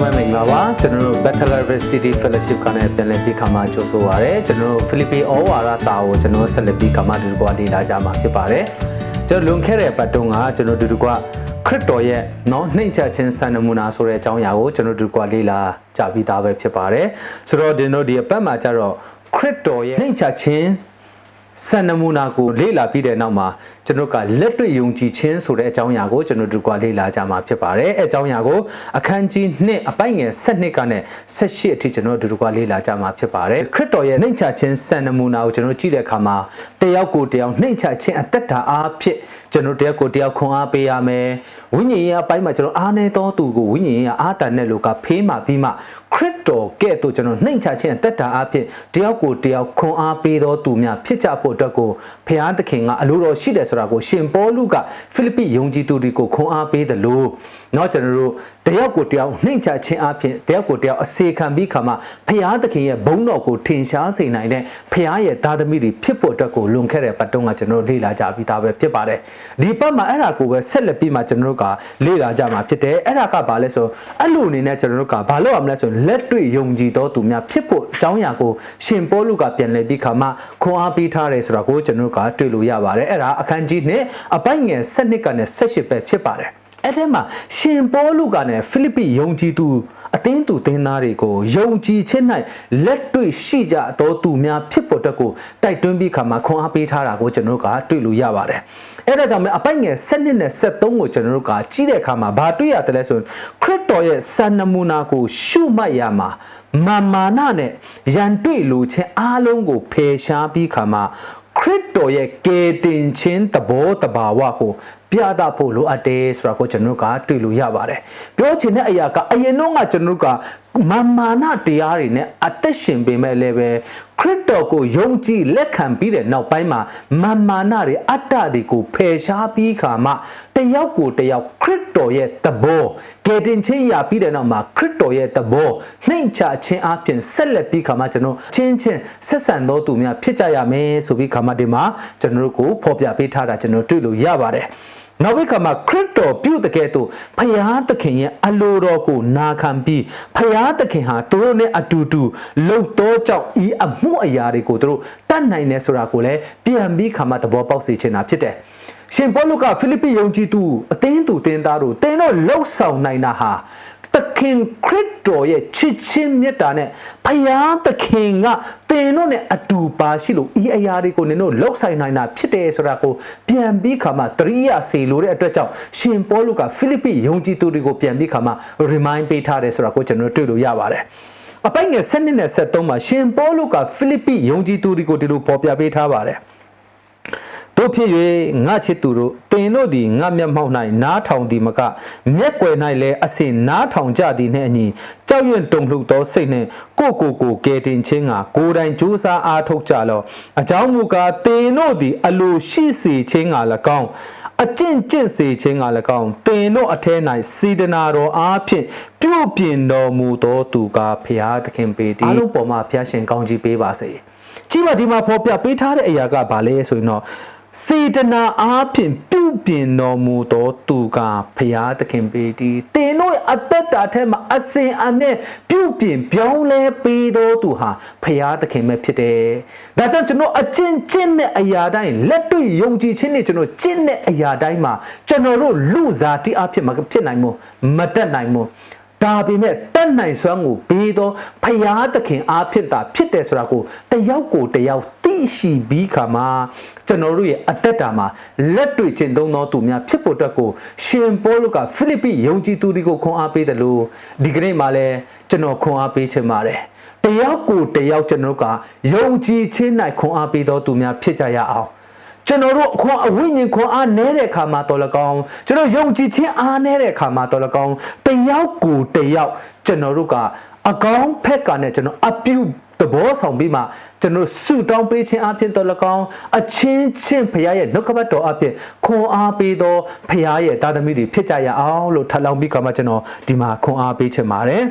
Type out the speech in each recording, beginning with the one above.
gentlemen မင်္ဂလာပါကျွန်တော်တို့ Bachelor City Fellowship ကလည်းပြန်လည်ပြီးခါမှကြိုဆိုပါရစေကျွန်တော်တို့ဖိလစ်ပင်းဩဝါဒစာကိုကျွန်တော်ဆက်လက်ပြီးခါမှဒီကွာလေ့လာကြမှာဖြစ်ပါတယ်ကျွန်တော်လွန်ခဲ့တဲ့ပတ်တုန်းကကျွန်တော်ဒီကွာခရစ်တော်ရဲ့เนาะနှိမ့်ချခြင်းစံနမူနာဆိုတဲ့အကြောင်းအရာကိုကျွန်တော်ဒီကွာလေ့လာကြပြီးသားပဲဖြစ်ပါတယ်ဆိုတော့ဒီတို့ဒီအပတ်မှာကျတော့ခရစ်တော်ရဲ့နှိမ့်ချခြင်းစံနမူနာကိုလေ့လာပြီးတဲ့နောက်မှာ ကျွန်တော်တို့ကလက်တွေ့ယုံကြည်ခြင်းဆိုတဲ့အကြောင်းအရာကိုကျွန်တော်တို့ကလေ့လာကြမှာဖြစ်ပါတယ်အဲအကြောင်းအရာကိုအခန်းကြီး1အပိုင်ငယ်7ကနေ18အထိကျွန်တော်တို့ကလေ့လာကြမှာဖြစ်ပါတယ်ခရစ်တော်ရဲ့နှိမ့်ချခြင်းစံနမူနာကိုကျွန်တော်ကြည့်တဲ့အခါမှာတယောက်ကိုတယောက်နှိမ့်ချခြင်းအသက်တာအားဖြင့်ကျွန်တော်တယောက်ကိုတယောက်ခွန်အားပေးရမယ်ဝိညာဉ်ရေးအပိုင်းမှာကျွန်တော်အားနေသောသူကိုဝိညာဉ်ရေးအားတန်တဲ့လူကဖေးမှပြီးမှခရစ်တော်ကဲ့သို့ကျွန်တော်နှိမ့်ချခြင်းအသက်တာအားဖြင့်တယောက်ကိုတယောက်ခွန်အားပေးသောသူများဖြစ်ကြဖို့အတွက်ကိုဖျားသခင်ကအလိုတော်ရှိတယ်ဆိုတကိုရှင်ပေါလုကဖိလိပ္ပိယုံကြည်သူတွေကိုခွန်အားပေးတယ်လို့เนาะကျွန်တော်တို့ တယောက်ကိုတယောက်နှိမ့်ချခြင်းအားဖြင့်တယောက်ကိုတယောက်အစေခံပြီးခါမှဖျားသခင်ရဲ့ဘုန်းတော်ကိုထင်ရှားစေနိုင်တဲ့ဖျားရဲ့သားသမီးတွေဖြစ်ဖို့အတွက်ကိုလွန်ခဲ့တဲ့ပတ်တုန်းကကျွန်တော်တို့လေ့လာကြပြီးသားပဲဖြစ်ပါတယ်ဒီပတ်မှာအဲ့ဒါကိုပဲဆက်လက်ပြီးမှကျွန်တော်တို့ကလေ့လာကြမှာဖြစ်တယ်အဲ့ဒါကဘာလဲဆိုအဲ့လိုအနေနဲ့ကျွန်တော်တို့ကဘာလို့ရမလဲဆိုရင်လက်တွေ့ယုံကြည်သောသူများဖြစ်ဖို့အကြောင်းအရာကိုရှင်ပေါလုကပြန်လည်ပြီးခါမှခွန်အားပေးထားတယ်ဆိုတာကိုကျွန်တော်တို့ကတွေ့လို့ရပါတယ်အဲ့ဒါအခန်းကြီးနဲ့အပိုင်ငယ်7နှစ်ကနေ18ပဲဖြစ်ပါတယ် အဲ့ဒီမှာရှင်ပေါလုကနဲ့ဖိလိပ္ပိယုံကြည်သူအသင်းသူသင်းသားတွေကိုယုံကြည်ခြင်း၌လက်တွေ့ရှိကြသောသူများဖြစ်ပေါ်တဲ့ကိုတိုက်တွန်းပြီးခါမှာခွန်အားပေးထားတာကိုကျွန်တော်တို့ကတွေ့လို့ရပါတယ်အဲ့ဒါကြောင့်မအပိုက်ငယ်7နှစ်နဲ့73ကိုကျွန်တော်တို့ကကြီးတဲ့အခါမှာဘာတွေ့ရတယ်လဲဆိုရင်ခရစ်တော်ရဲ့စံနမူနာကိုရှုမှတ်ရမှာမာမာနနဲ့ရန်တွေ့လိုခြင်းအားလုံးကိုဖယ်ရှားပြီးခါမှာခရစ်တော်ရဲ့ကယ်တင်ခြင်းသဘောတဘာဝကို ပြသဖို့လိုအပ်တယ်ဆိုတာကိုကျွန်တော်တို့ကတွေ့လို့ရပါတယ်ပြောချင်တဲ့အရာကအရင်တော့ကကျွန်တော်တို့ကမာမာနတရားတွေနဲ့အသက်ရှင်ပေမဲ့လည်းပဲခရစ်တော်ကိုယုံကြည်လက်ခံပြီးတဲ့နောက်ပိုင်းမှာမာမာနတွေအတ္တတွေကိုဖယ်ရှားပြီးခါမှတယောက်ကိုတယောက်ခရစ်တော်ရဲ့သဘောကယ်တင်ခြင်းရပြီးတဲ့နောက်မှာခရစ်တော်ရဲ့သဘောနှိမ့်ချခြင်းအပြင်ဆက်လက်ပြီးခါမှကျွန်တော်ချင်းချင်းဆက်ဆံသောသူများဖြစ်ကြရမယ်ဆိုပြီးခါမှဒီမှာကျွန်တော်တို့ကိုဖော်ပြပေးထားတာကျွန်တော်တွေ့လို့ရပါတယ် နောက်တစ်ခါမှာခရစ်တော်ပြုတ်တဲ့ကဲ့သို့ဖယားသခင်ရဲ့အလိုတော်ကိုနာခံပြီးဖယားသခင်ဟာသူတို့နဲ့အတူတူလှုပ်တော့ကြောင့်ဤအမှုအရာတွေကိုသူတို့တတ်နိုင်တယ်ဆိုတာကိုလည်းပြန်ပြီးခါမှသဘောပေါက်စေချင်တာဖြစ်တယ်။ရှင်ပေါလုကဖိလိပ္ပိယုံကြည်သူအသင်းသူတင်းသားတို့တင်းတော့လှုပ်ဆောင်နိုင်တာဟာ သခင်ခရစ်တော်ရဲ့ချစ်ချင်းမြတ်တာနဲ့ဖယားသခင်ကတင်တို့နဲ့အတူပါရှိလို့ဤအရာတွေကိုနင်တို့လောက်ဆိုင်နိုင်တာဖြစ်တယ်ဆိုတာကိုပြန်ပြီးခါမှတရိယာစေလို့တဲ့အတွက်ကြောင့်ရှင်ပေါလုကဖိလိပ္ပိယုံကြည်သူတွေကိုပြန်ပြီးခါမှ remind ပေးထားတယ်ဆိုတာကိုကျွန်တော်တွေ့လို့ရပါတယ်အပိုင်ငယ်7နှစ်နဲ့73မှာရှင်ပေါလုကဖိလိပ္ပိယုံကြည်သူတွေကိုဒီလိုပေါ်ပြပေးထားပါတယ် တို့ဖြစ်၍ငါချစ်သူတို့တင်တို့သည်ငါမျက်မှောက်၌နားထောင်သည်မကမျက်ွယ်၌လည်းအစဉ်နားထောင်ကြသည်နှင့်အညီကြောက်ရွံ့တုန်လှုပ်သောစိတ်နှင့်ကိုကိုကိုကယ်တင်ခြင်းကကိုယ်တိုင်ကြိုးစားအားထုတ်ကြလော့အကြောင်းမူကားတင်တို့သည်အလိုရှိစေခြင်းက၎င်းအကျင့်ကျင့်စေခြင်းက၎င်းတင်တို့အထဲ၌စေတနာတော်အားဖြင့်ပြုပြင်တော်မူသောသူကဖျားသခင်ပေတည်အားလုံးပေါ်မှာဖျားရှင်ကောင်းကြီးပေးပါစေကြည့်ပါဒီမှာဖော်ပြပေးထားတဲ့အရာကဘာလဲဆိုရင်တော့ စေတနာအားဖြင့်ပြုပြင်တော်မူသောသူကဖရာသခင်ပေတည်တင်တို့အသက်တာထဲမှာအစဉ်အမြဲပြုပြင်ပြောင်းလဲပေးတော်သူဟာဖရာသခင်ပဲဖြစ်တယ်။ဒါကြောင့်ကျွန်တော်အကျင့်ကျင့်တဲ့အရာတိုင်းလက်တွေ့ယုံကြည်ခြင်းနဲ့ကျွန်တော်ကျင့်တဲ့အရာတိုင်းမှာကျွန်တော်တို့လူစားတိအဖြစ်မဖြစ်နိုင်ဘူးမတက်နိုင်ဘူးဒါပေမဲ့တက်နိုင်စွမ်းကိုဘေးသောဖယားသခင်အားဖြင့်သာဖြစ်တယ်ဆိုတာကိုတယောက်ကိုတယောက်သိရှိပြီးခါမှာ ကျွန်တော်တို့ရဲ့အသက်တာမှာလက်တွေ့ကျင့်သုံးသောသူများဖြစ်ဖို့အတွက်ကိုရှင်ပေါလုကဖိလိပ္ပိယုံကြည်သူတွေကိုခွန်အားပေးတယ်လို့ဒီကနေ့မှလည်းကျွန်တော်ခွန်အားပေးချင်ပါတယ်တယောက်ကိုတယောက်ကျွန်တော်ကယုံကြည်ခြင်း၌ခွန်အားပေးသောသူများဖြစ်ကြရအောင်ကျွန်တော်တို့အခွန်အဝိညာဉ်ခွန်အားနည်းတဲ့အခါမှာတော်လကောင်းကျွန်တော်ယုံကြည်ခြင်းအားနည်းတဲ့အခါမှာတော်လကောင်းတယောက်ကိုတယောက်ကျွန်တော်တို့ကအကောင်းဖက်ကနဲ့ကျွန်တော်အပြု သဘောဆောင်ပြီးမှကျွန်တော်ဆုတောင်းပေးခြင်းအပြင်တော်လကောင်းအချင်းချင်းဖရားရဲ့နှုတ်ကပတ်တော်အပြင်ခွန်အားပေးသောဖရားရဲ့တာသမီတွေဖြစ်ကြရအောင်လို့ထပ်လောင်းပြီးခါမှကျွန်တော်ဒီမှာခွန်အားပေးချင်ပါတယ်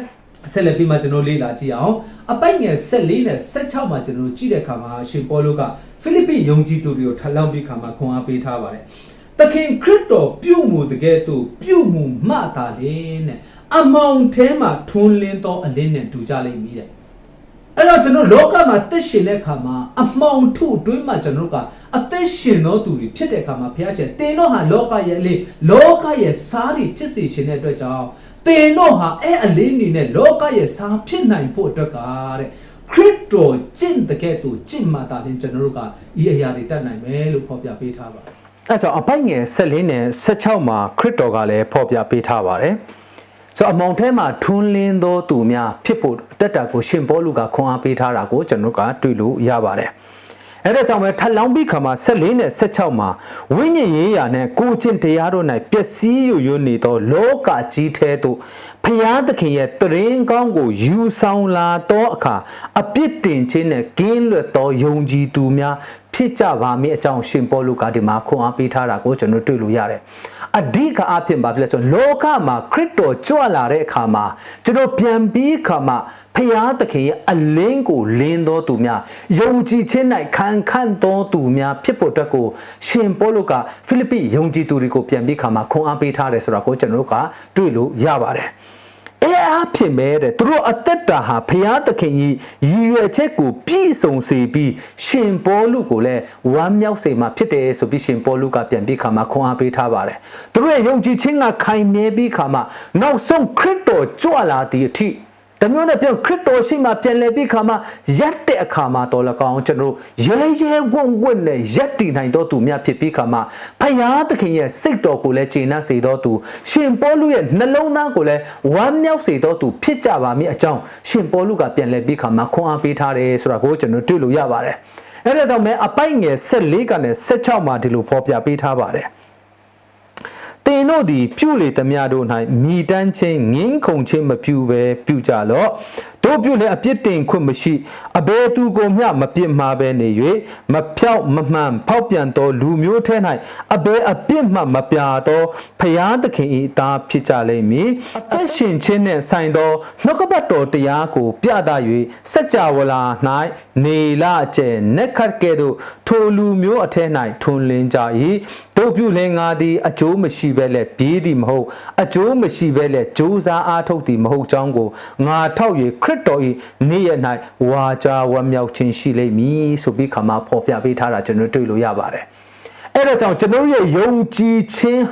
ဆက်လက်ပြီးမှကျွန်တော်လေ့လာကြည့်အောင်အပိုက်ငယ်14နဲ့16မှာကျွန်တော်ကြည့်တဲ့အခါမှာရှင်ပေါလုကဖိလိပ္ပိယုံကြည်သူတွေကိုထပ်လောင်းပြီးခါမှာခွန်အားပေးထားပါတယ်တသခင်ခရစ်တော်ပြုမှုတကယ်သူပြုမှုမှသာလင်းတဲ့အမောင်ထဲမှာထွန်းလင်းသောအလင်းနဲ့တူကြလိမ့်မည်တဲ့ အဲ့တော့ကျွန်တော်လောကမှာသက်ရှင်တဲ့အခါမှာအမောင်ထုအတွင်းမှာကျွန်တော်တို့ကအသက်ရှင်သောသူတွေဖြစ်တဲ့အခါမှာဘုရားရှင်တင်တော့ဟာလောကရဲ့အလေးလောကရဲ့စားတွေဖြစ်စေခြင်းတဲ့အတွက်ကြောင့်တင်တော့ဟာအဲ့အလေးနေနဲ့လောကရဲ့စားဖြစ်နိုင်ဖို့အတွက်ကတဲ့ခရစ်တော်ကျင့်တဲ့ကဲ့သို့ကျင့်မှသာလျှင်ကျွန်တော်တို့ကဤအရာတွေတတ်နိုင်မယ်လို့ဖော်ပြပေးထားပါတယ်အဲကြောင့်အပိုက်ငယ်14နဲ့16မှာခရစ်တော်ကလည်းဖော်ပြပေးထားပါတယ် ဆိုတော့အမောင်ထဲမှာထွန်းလင်းသောသူများဖြစ်ဖို့တက်တာကိုရှင်ပေါလုကခွန်အားပေးထားတာကိုကျွန်တော်တို့ကတွေ့လို့ရပါတယ်အဲ့ဒါကြောင့်ပဲထပ်လောင်းပြီးခါမှာ14နဲ့16မှာဝိညာဉ်ရေးရာနဲ့ကိုချင်းတရားတို့၌ပျက်စီးယိုယွနေသော လောကကြီးထဲသို့ဖျားသခင်ရဲ့တရင်ကောင်းကိုယူဆောင်လာသောအခါအပြစ်တင်ခြင်းနဲ့ကင်းလွတ်သောယုံကြည်သူများဖြစ်ကြပါမည်အကြောင်းရှင်ပေါလုကဒီမှာခွန်အားပေးထားတာကိုကျွန်တော်တွေ့လို့ရတယ် အဓိကအဖြစ်ပါပြလဲဆိုလောကမှာခရစ်တော်ကြွလာတဲ့အခါမှာကျွန်တော်ပြန်ပြီးအခါမှာဖျားသခင်ရဲ့အလင်းကိုလင်းသောသူများယုံကြည်ခြင်း၌ခံခန့်သောသူများဖြစ်ဖို့အတွက်ကိုရှင်ပေါလုကဖိလိပ္ပိယုံကြည်သူတွေကိုပြန်ပြီးခါမှာခွန်အားပေးထားတယ်ဆိုတာကိုကျွန်တော်တို့ကတွေ့လို့ရပါတယ် အဲအားဖြင့်ပဲတဲ့သူတို့အသက်တာဟာဘုရားသခင်ကြီးရည်ရွယ်ချက်ကိုပြည့်စုံစေပြီးရှင်ပေါလုကိုလည်းဝမ်းမြောက်စေမှာဖြစ်တယ်ဆိုပြီးရှင်ပေါလုကပြန်ပြီးခါမှာခွန်အားပေးထားပါတယ်သူတို့ရဲ့ယုံကြည်ခြင်းကခိုင်မြဲပြီးခါမှာနောက်ဆုံးခရစ်တော်ကြွလာသည့်အထိ တမျိုးနဲ့ပြောခရစ်တော်ရှိမှပြန်လည်ပြီးခါမှာရက်တဲ့အခါမှာတော်လကောင်းကျွန်တော်တို့ရဲရဲဝံ့ဝံ့နဲ့ရက်တည်နိုင်တော်သူများဖြစ်ပြီးခါမှာဖယားသခင်ရဲ့စိတ်တော်ကိုလည်းကျေနပ်စေတော်သူရှင်ပေါလုရဲ့နှလုံးသားကိုလည်းဝမ်းမြောက်စေတော်သူဖြစ်ကြပါမည်အကြောင်းရှင်ပေါလုကပြန်လည်ပြီးခါမှာခွန်အားပေးထားတယ်ဆိုတာကိုကျွန်တော်တွေ့လို့ရပါတယ်အဲ့ဒါကြောင့်မဲအပိုက်ငယ်14ကနေ16မှာဒီလိုဖော်ပြပေးထားပါတယ် တင်တို့သည် ပြုလေသမျှတို့၌မိတန်းချင်းငင်းခုန်ချင်းမပြုဘဲပြုကြလော့တို့ပြုလေအပြစ်တင်ခွင့်မရှိအဘယ်သူကိုမျှမပြစ်မှားဘဲနေ၍မဖြောက်မမှန်ဖောက်ပြန်သောလူမျိုးထဲ၌အဘယ်အပြစ်မှမပြသောဖျားသခင်၏သားဖြစ်ကြလိမ့်မည်အသက်ရှင်ခြင်းနှင့်ဆိုင်သောနှုတ်ကပတ်တော်တရားကို ပြသ၍စัจ java လာ၌နေလကျဲနက်ခတ်ကဲ့သို့ထိုလူမျိုးအထက်၌ထွန်လင်းကြ၏တို့ပြုလင်ငါသည်အကျိုးမရှိဘဲလဲပြေးသည်မဟုတ်အကျိုးမရှိဘဲလဲကြိုးစားအားထုတ်သည်မဟုတ်ကြောင်းကိုငါထောက်၍ခရစ်တော်၏နေ့ရက်၌ဝါကြဝမ်းမြောက်ခြင်းရှိလိမ့်မည်ဆိုပြီးခါမှာဖော်ပြပေးထားတာကျွန်တော်တွေ့လို့ရပါတယ်အဲ့ဒါကြောင့်ကျွန်တော်ရဲ့ယုံကြည်ခြင်း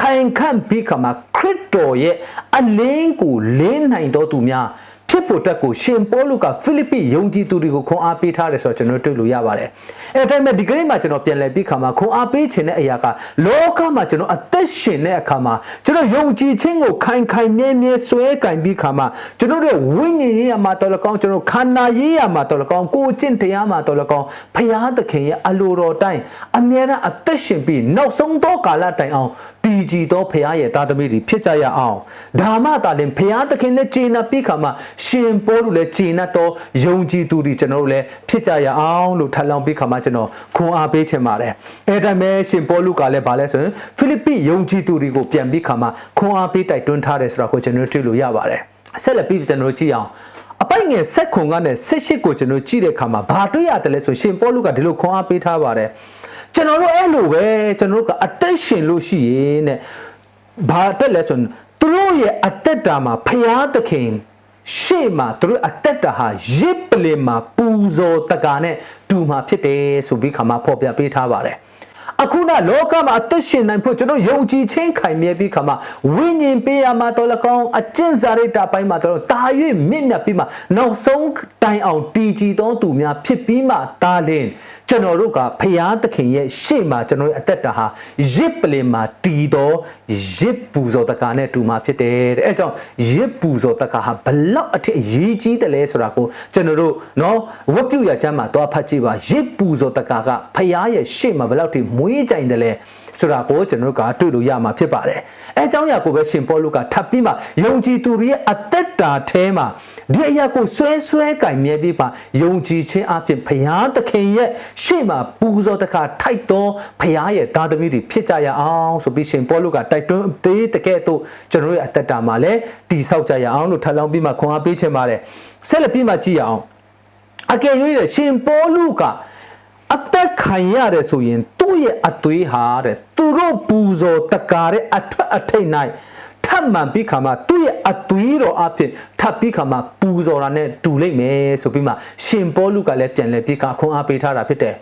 ခိုင်ခန့်ပြီးခါမှာခရစ်တော်ရဲ့အလင်းကိုလင်းနိုင်တော်သူများ ဖြစ်ဖို့တက်ကိုရှင်ပေါလုကဖိလိပ္ပိယုံကြည်သူတွေကိုခွန်အားပေးထားတယ်ဆိုတော့ကျွန်တော်တွေ့လို့ရပါတယ်။အဲဒါပေမဲ့ဒီကနေ့မှာကျွန်တော်ပြန်လည်ပြီးခါမှာခွန်အားပေးခြင်းတဲ့အရာကလောကမှာကျွန်တော်အသက်ရှင်တဲ့အခါမှာကျွန်တော်ယုံကြည်ခြင်းကိုခိုင်ခိုင်မြဲမြဲဆွဲကင်ပြီးခါမှာကျွန်တော်တို့ဝိညာဉ်ရေးရမှာတော်လကောင်းကျွန်တော်ခန္ဓာရေးရမှာတော်လကောင်းကိုယ်ကျင့်တရားမှာတော်လကောင်းဖရာသခင်ရဲ့အလိုတော်တိုင်းအမြဲတမ်းအသက်ရှင်ပြီးနောက်ဆုံးသောကာလတိုင်အောင်တည်ကြည်သောဖရာရဲ့သားသမီးတွေဖြစ်ကြရအောင်ဒါမှသာလင်ဖရာသခင်နဲ့ကျေနပ်ပြီးခါမှာရှင်ပိုးတို့လည်းကျေနပ်သောယုံကြည်သူတွေကျွန်တော်တို့လည်းဖြစ်ကြရအောင်လို့ထပ်လောင်းပြီးခါမှာကျွန်တော်ခွန်အားပေးချင်ပါတယ်အဲ့ဒါမဲ့ရှင်ပိုးလူကလည်းဗာလဲဆိုရင်ဖိလိပ္ပိယုံကြည်သူတွေကိုပြန်ပြီးခါမှာခွန်အားပေးတိုက်တွန်းထားတယ်ဆိုတာကိုကျွန်တော်တွေ့လို့ရပါတယ်ဆက်လက်ပြီးကျွန်တော်ကြည့်အောင်အပိုင်ငယ်ဆက်ခွန်ကနဲ့ဆက်ရှိကိုကျွန်တော်ကြည့်တဲ့အခါမှာဘာတွေ့ရတယ်လဲဆိုရှင်ပေါလုကဒီလိုခွန်အားပေးထားပါတယ် ကျွန်တော်တို့အဲ့လိုပဲကျွန်တော်တို့ကအသက်ရှင်လို့ရှိရင်တဲ့ဘာတက်လဲဆိုရင်သူတို့ရဲ့အသက်တာမှာဖျားသခင်ရှေ့မှာသူတို့အသက်တာဟာရစ်ပလင်မှာပူဇော်တကာနဲ့တူမှာဖြစ်တယ်ဆိုပြီးခါမှာဖော်ပြပေးထားပါတယ် အခုနလောကမှာအသက်ရှင်နိုင်ဖို့ကျွန်တော်ယုံကြည်ခြင်းခိုင်မြဲပြီးခါမှာဝိညာဉ်ပေးရမှာတော်လကောင်းအကျင့်စာရိတ္တပိုင်းမှာတော်တာ၍မြင့်မြတ်ပြီးမှနောက်ဆုံးတိုင်အောင်တည်ကြည်သောသူများဖြစ်ပြီးမှတာလင်ကျွန်တော်တို့ကဖရာသခင်ရဲ့ရှေ့မှာကျွန်တော်ရဲ့အသက်တာဟာရစ်ပလင်မှာတည်သောရစ်ပူဇော်တကာနဲ့တူမှာဖြစ်တယ်တဲ့အဲကြောင့်ရစ်ပူဇော်တကာဟာဘလောက်အထက်အရေးကြီးတယ်လဲဆိုတာကိုကျွန်တော်တို့နော်ဝတ်ပြုရချမ်းမှာသွားဖတ်ကြည့်ပါရစ်ပူဇော်တကာကဖရာရဲ့ရှေ့မှာဘလောက်ထိမွေးကြိုင်တယ်လဲဆိုတာကိုကျွန်တော်တို့ကတွေ့လို့ရမှာဖြစ်ပါတယ်။အဲအကြောင်းအရာကိုပဲရှင်ပေါလုကထပ်ပြီးမှယုံကြည်သူတွေရဲ့အသက်တာထဲမှာဒီအရာကိုဆွဲဆွဲကင်မြဲပြီးပါယုံကြည်ခြင်းအပြင်ဘုရားသခင်ရဲ့ရှေ့မှာပူဇော်တခါထိုက်တော်ဘုရားရဲ့သားသမီးတွေဖြစ်ကြရအောင်ဆိုပြီးရှင်ပေါလုကတိုက်တွန်းသေးတကဲ့သို့ကျွန်တော်ရဲ့အသက်တာမှာလည်းတည်ဆောက်ကြရအောင်လို့ထပ်လောင်းပြီးမှခွန်အားပေးခြင်းပါတယ်။ဆက်လက်ပြီးမှကြည့်ရအောင်။အကယ်၍ရှင်ပေါလုက အသက်ခံရတယ်ဆိုရင်သူ့ရဲ့အသွေးဟာတဲ့သူတို့ပူဇော်တကာတဲ့အထွတ်အထိတ်၌ထပ်မှန်ပြီးခါမှာသူ့ရဲ့အသွေးတော်အဖြစ်ထပ်ပြီးခါမှာပူဇော်တာနဲ့တူလိမ့်မယ်ဆိုပြီးမှရှင်ပေါလုကလည်းပြန်လဲပြီးခါခွန်အားပေးထားတာဖြစ်တယ်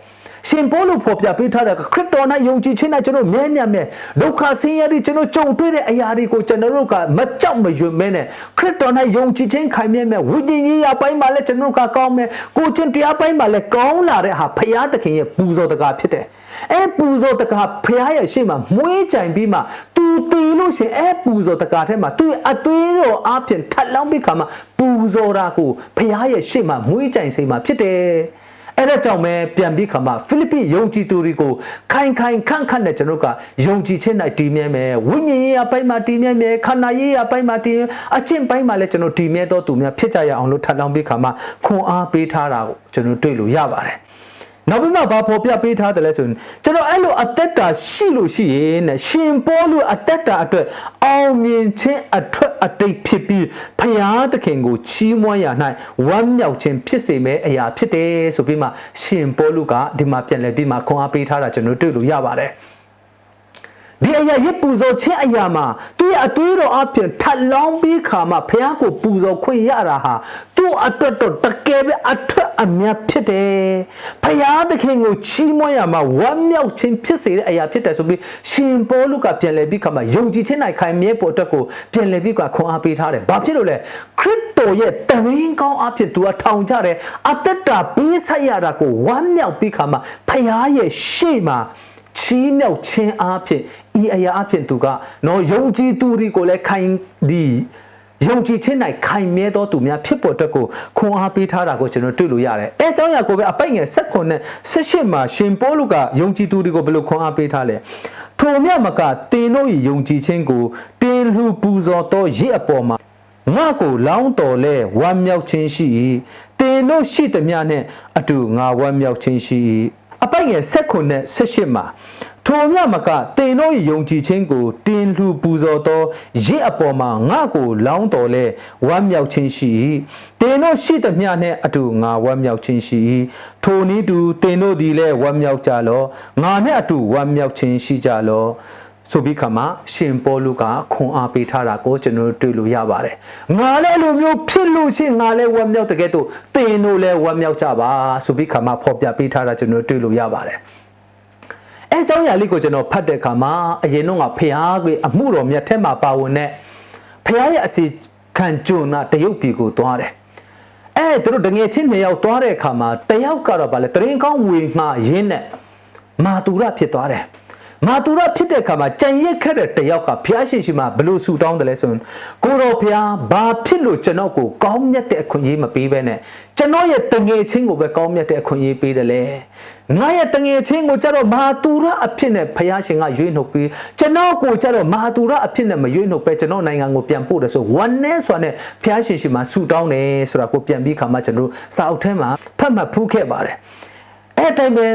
ရှင်ပေါလုဖော်ပြပေးထားတဲ့ခရစ်တော်၌ယုံကြည်ခြင်းနဲ့ကျွန်တော်မြဲမြံမြဲဒုက္ခဆင်းရဲတွေကျွန်တော်ကြုံတွေ့တဲ့အရာတွေကိုကျွန်တော်တို့ကမကြောက်မရွံ့မဲနဲ့ခရစ်တော်၌ယုံကြည်ခြင်းခိုင်မြဲမြဲဝိညာဉ်ရေးအပိုင်းမှာလည်းကျွန်တော်တို့ကကောင်းမယ်ကိုယ်ချင်းတရားပိုင်းမှာလည်းကောင်းလာတဲ့ဟာဖရာသခင်ရဲ့ပူဇော်တကားဖြစ်တယ်အဲပူဇော်တကားဖရာရဲ့ရှေ့မှာမွေးကြိုင်ပြီးမှသူတည်လို့ရှရင်အဲပူဇော်တကားထဲမှာသူ့ရဲ့အသွေးတော်အပြင်ထပ်လောင်းပြီးခါမှာပူဇော်တာကိုဖရာရဲ့ရှေ့မှာမွေးကြိုင်စိတ်မှာဖြစ်တယ် အဲ့ဒါကြောင့်ပဲပြန်ပြီးခါမှာဖိလိပ္ပိယုံကြည်သူတွေကိုခိုင်ခိုင်ခန့်ခန့်နဲ့ကျွန်တော်တို့ကယုံကြည်ခြင်း၌တည်မြဲမယ်ဝိညာဉ်ရေးအပိုင်းမှာတည်မြဲမယ်ခန္ဓာရေးအပိုင်းမှာတည်မြဲအကျင့်ပိုင်းမှာလည်းကျွန်တော်တည်မြဲတော့သူများဖြစ်ကြရအောင်လို့ထပ်လောင်းပြီးခါမှာခွန်အားပေးထားတာကိုကျွန်တော်တွေ့လို့ရပါတယ် နောက်ပြီးမှဘာပေါ်ပြပေးထားတယ်လဲဆိုရင်ကျွန်တော်အဲ့လိုအသက်တာရှိလို့ရှိရင်တဲ့ရှင်ပေါ်လို့အသက်တာအတွက်အောင်မြင်ခြင်းအထွတ်အတိတ်ဖြစ်ပြီးဖရာသခင်ကိုချီးမွမ်းရ၌ဝမ်းမြောက်ခြင်းဖြစ်စေမယ့်အရာဖြစ်တယ်ဆိုပြီးမှရှင်ပေါ်လူကဒီမှာပြန်လည်ပြီးမှခွန်အားပေးထားတာကျွန်တော်တွေ့လို့ရပါတယ် ဒီအရာရပူဇော်ခြင်းအရာမှာသူ့ရဲ့အသွေးတော်အပြင်ထပ်လောင်းပြီးခါမှာဘုရားကိုပူဇော်ခွင့်ရတာဟာသူ့အတွက်တော့တကယ်ပဲအထွတ်အမြတ်ဖြစ်တယ်။ဘုရားသခင်ကိုချီးမွမ်းရမှာဝမ်းမြောက်ခြင်းဖြစ်စေတဲ့အရာဖြစ်တယ်ဆိုပြီးရှင်ပေါလုကပြန်လည်ပြီးခါမှာယုံကြည်ခြင်း၌ခိုင်မြဲဖို့အတွက်ကိုပြန်လည်ပြီးကခွန်အားပေးထားတယ်။ဘာဖြစ်လို့လဲခရစ်တော်ရဲ့တရင်ကောင်းအဖြစ်သူကထောင်ကြတယ်အသက်တာပေးဆက်ရတာကိုဝမ်းမြောက်ပြီးခါမှာဘုရားရဲ့ရှေ့မှာ ချီးမြှောက်ခြင်းအဖြစ်ဤအရာအဖြစ်သူကနော်ယုံကြည်သူတွေကိုလည်းခိုင်ဒီယုံကြည်ခြင်း၌ခိုင်မြဲသောသူများဖြစ်ပေါ်အတွက်ကိုခွန်အားပေးထားတာကိုကျွန်တော်တွေ့လို့ရတယ်။အဲအကြောင်းအရာကိုပဲအပိုက်ငယ်၁၉နဲ့၁၈မှာရှင်ပေါလုကယုံကြည်သူတွေကိုဘယ်လိုခွန်အားပေးထားလဲ။ထိုမြတ်မကတင်တို့၏ယုံကြည်ခြင်းကိုတင်လှူပူဇော်သောရစ်အပေါ်မှာငါကိုလောင်းတော်လဲဝမ်းမြောက်ခြင်းရှိ၏တင်တို့ရှိသမျှနှင့်အတူငါဝမ်းမြောက်ခြင်းရှိ၏အ ပိုက်ငယ်၁၉နဲ့၁၈မှာထိုမြမကတင်တို့၏ယုံကြည်ခြင်းကိုတင်လှူပူဇော်သောရစ်အပေါ်မှာငါကိုလောင်းတော်လဲဝမ်းမြောက်ခြင်းရှိ၏တင်တို့ရှိသမျှနှင့်အတူငါဝမ်းမြောက်ခြင်းရှိ၏ထိုနည်းတူတင်တို့သည်လည်းဝမ်းမြောက်ကြလောငါနှင့်အတူဝမ်းမြောက်ခြင်းရှိကြလော ဆိုပြီးခါမှာရှင်ပေါလုကခွန်အားပေးထားတာကိုကျွန်တော်တို့တွေ့လို့ရပါတယ်။ငါလည်းလိုမျိုးဖြစ်လို့ရှိရင်ငါလည်းဝမ်းမြောက်တကယ်တော့တင်တို့လည်းဝမ်းမြောက်ကြပါဆိုပြီးခါမှာဖော်ပြပေးထားတာကျွန်တော်တို့တွေ့လို့ရပါတယ်။အဲအကြောင်းအရာလေးကိုကျွန်တော်ဖတ်တဲ့အခါမှာအရင်တော့ကဖះကြီးအမှုတော်မြတ်ထက်မှာပါဝင်တဲ့ဖះရဲ့အစီခံကြုံနာတရုတ်ပြည်ကိုသွားတယ်။အဲသူတို့တငယ်ချင်းနှစ်ယောက်သွားတဲ့အခါမှာတယောက်ကတော့ဗာလဲတရင်ကောင်းဝေငှရင်းနဲ့မာတူရဖြစ်သွားတယ်။ မာတူရဖြစ်တဲ့အခါမှာကြံရက်ခက်တဲ့တယောက်ကဖះရှင်ရှိမှဘလို့ဆူတောင်းတယ်လဲဆိုရင်ကိုတော်ဖះဘာဖြစ်လို့ကျွန်တော်ကိုကောင်းမြတ်တဲ့အခွင့်အရေးမပေးဘဲနဲ့ကျွန်တော်ရဲ့တငယ်ချင်းကိုပဲကောင်းမြတ်တဲ့အခွင့်အရေးပေးတယ်လေ။ငါရဲ့တငယ်ချင်းကိုကြတော့မာတူရအဖြစ်နဲ့ဖះရှင်ကရွေးနှုတ်ပြီးကျွန်တော်ကိုကြတော့မာတူရအဖြစ်နဲ့မရွေးနှုတ်ပဲကျွန်တော်နိုင်ငံကိုပြန်ပို့တယ်ဆိုဝန်နဲ့ဆိုတာနဲ့ဖះရှင်ရှိမှဆူတောင်းတယ်ဆိုတာကိုပြန်ပြီးခါမှကျွန်တော်စာအုပ်ထဲမှာဖတ်မှတ်ဖူးခဲ့ပါတယ်။အဲ့တိုင်းပဲ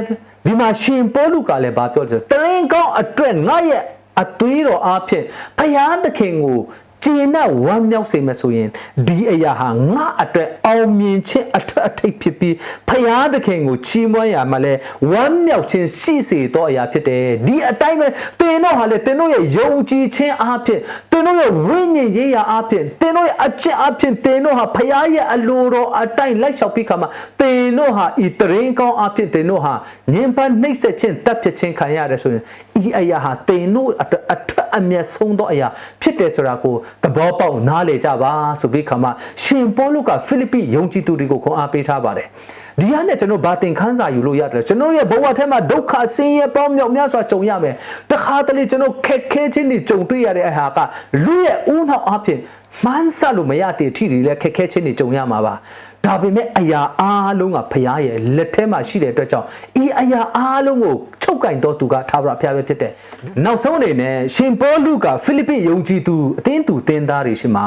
ဒီမှာရှင်ပေါလုကလည်းဗာပြောတယ်တရင်ကောင်းအတွက်ငါရဲ့အသွေးတော်အားဖြင့်ဘုရားသခင်ကိုကျင့်တဲ့ဝမ်းမြောက်စေမယ်ဆိုရင်ဒီအရာဟာငါအတွက်အောင်မြင်ခြင်းအထွတ်အထိပ်ဖြစ်ပြီးဘုရားသခင်ကိုချီးမွမ်းရမှာလဲဝမ်းမြောက်ခြင်းရှိစေသောအရာဖြစ်တယ်ဒီအတိုင်းပဲတင်တော့ဟာလေတင်တို့ရဲ့ယုံကြည်ခြင်းအားဖြင့်တ င်တို့ရဲ့ဝိညာဉ်ရေးရာအားဖြင့်တင်တို့ရဲ့အချက်အားဖြင့်တင်တို့ဟာဘုရားရဲ့အလိုတော်အတိုင်းလိုက်လျှောက်ပြီးခါမှာတင်တို့ဟာဤတရင်ကောင်းအားဖြင့်တင်တို့ဟာညင်ပန်းနှိပ်စက်ခြင်းတပ်ဖြစ်ခြင်းခံရတယ်ဆိုရင်ဤအရာဟာတင်တို့အတွက်အထွတ်အမြတ်ဆုံးသောအရာဖြစ်တယ်ဆိုတာကိုသဘောပေါက်နားလည်ကြပါဆိုပြီးခါမှာရှင်ပေါလုကဖိလိပ္ပိယုံကြည်သူတွေကိုခွန်အားပေးထားပါတယ် ဒီဟာနဲ့ကျွန်တော်ဗာတင်ခန်းစာယူလို့ရတယ်ကျွန်တော်ရဲ့ဘဝထဲမှာဒုက္ခဆင်းရဲပေါင်းမြောက်များစွာကြုံရမယ်တခါတလေကျွန်တော်ခက်ခဲခြင်းတွေကြုံတွေ့ရတဲ့အဟာကလူရဲ့ဦးနှောက်အဖြစ်မှန်းဆလို့မရတဲ့အထီတွေလည်းခက်ခဲခြင်းတွေကြုံရမှာပါဒါပေမဲ့အရာအားလုံးကဖရားရဲ့လက်ထဲမှာရှိတဲ့အတွက်ကြောင့်ဤအရာအားလုံးကို ချုပ်ကင်တော်သူကသာဝရဖရားပဲဖြစ်တယ်။နောက်ဆုံးအနေနဲ့ရှင်ပေါလုကဖိလိပ္ပိယုံကြည်သူအသင်းသူသင်သားတွေရှိမှာ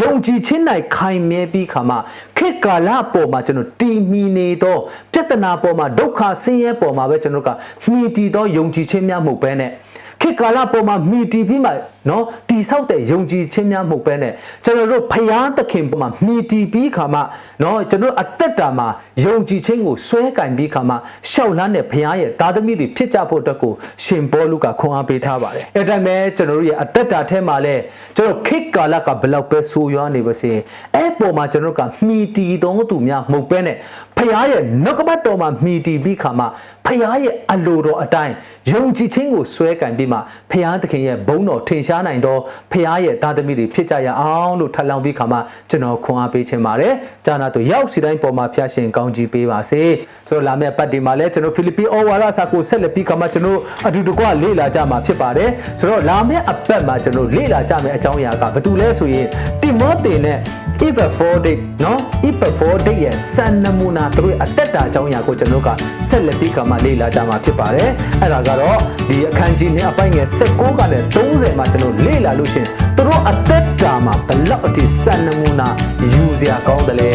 ယုံကြည်ခြင်း၌ခိုင်မြဲပြီးခါမှခေတ်ကာလအပေါ်မှာကျွန်တော်တည်မီနေသောပြဿနာပေါ်မှာဒုက္ခဆင်းရဲပေါ်မှာပဲကျွန်တော်ကမှီတည်သောယုံကြည်ခြင်းများမဟုတ်ဘဲနဲ့ ခေတ်ကာလပေါ်မှာမိတီပြီးမှနော်တိဆောက်တဲ့ယုံကြည်ခြင်းများမဟုတ်ပဲနဲ့ကျွန်တော်တို့ဖယားသခင်ပေါ်မှာမိတီပြီးခါမှနော်ကျွန်တော်တို့အသက်တာမှာယုံကြည်ခြင်းကိုဆွဲကင်ပြီးခါမှရှောက်လန်းတဲ့ဖယားရဲ့သားသမီးတွေဖြစ်ကြဖို့အတွက်ကိုရှင်ပေါလုကခွန်အားပေးထားပါတယ်အဲ့ဒါမဲ့ကျွန်တော်တို့ရဲ့အသက်တာထဲမှာလဲကျွန်တော်ခေတ်ကာလကဘယ်လောက်ပဲဆိုးရွားနေပါစေအဲ့ပေါ်မှာကျွန်တော်တို့ကမိတီတော်သူများမဟုတ်ပဲနဲ့ ဖယားရဲ့နှုတ်ကပတ်တော်မှာမိတီပြီးခါမှဖယားရဲ့အလိုတော်အတိုင်းယုံကြည်ခြင်းကိုဆွဲကင်ပြီးမှဖယားသခင်ရဲ့ဘုန်းတော်ထင်ရှားနိုင်သောဖယားရဲ့သားသမီးတွေဖြစ်ကြရအောင်လို့ထပ်လောင်းပြီးခါမှကျွန်တော်ခွန်အားပေးခြင်းပါတယ်။ဂျာနာတို့ရောက်စီတိုင်းပေါ်မှာဖျားရှင်ကောင်းကြီးပေးပါစေ။ဆိုတော့လာမယ့်ပတ်ဒီမှာလဲကျွန်တော်ဖိလိပ္ပိဩဝါဒစာကိုဆက်လက်ပြီးခါမှကျွန်တော်အတူတကွလေ့လာကြမှာဖြစ်ပါတယ်။ဆိုတော့လာမယ့်အပတ်မှာကျွန်တော်လေ့လာကြမယ့်အကြောင်းအရာကဘာတူလဲဆိုရင်တိမောသေနဲ့ Epaphroditus နော် Epaphroditus ရဲ့စံနမူနာတို့ရဲ့အသက်တာအကြောင်းအရာကိုကျွန်တော်ကဆက်လက်ပြီးခါမှလေ့လာကြမှာဖြစ်ပါတယ်။အဲ့ဒါကတော့ဒီအခန်းကြီးနဲ့အပိုင်းငယ်16ကနေ30မှာကျွန်တော်လေ့လာလို့ရှရင်သူတို့အသက်တာမှာဘလောက်အထိစံနမူနာယူစရာကောင်းတယ်လဲ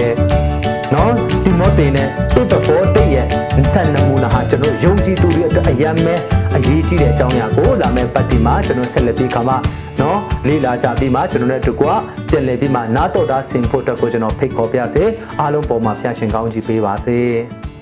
။နော်ဒီမောသေနဲ့ Epaphroditus ရဲ့စံနမူနာဟာကျွန်တော်ယုံကြည်သူတွေအတွက်အယံမဲအရေးကြီးတဲ့အကြောင်းအရာကိုလာမယ့်ပတ်ဒီမှာကျွန်တော်ဆက်လက်ပြီးခါမှ နော်လေ့လာကြပြီးမှကျွန်တော်တို့တကွပြန်လည်ပြီးမှနားတော်တာဆင်ဖို့အတွက်ကိုကျွန်တော်ဖိတ်ခေါ်ပြစေအားလုံးပေါ်မှာဖျားရှင်ကောင်းကြီးပေးပါစေ။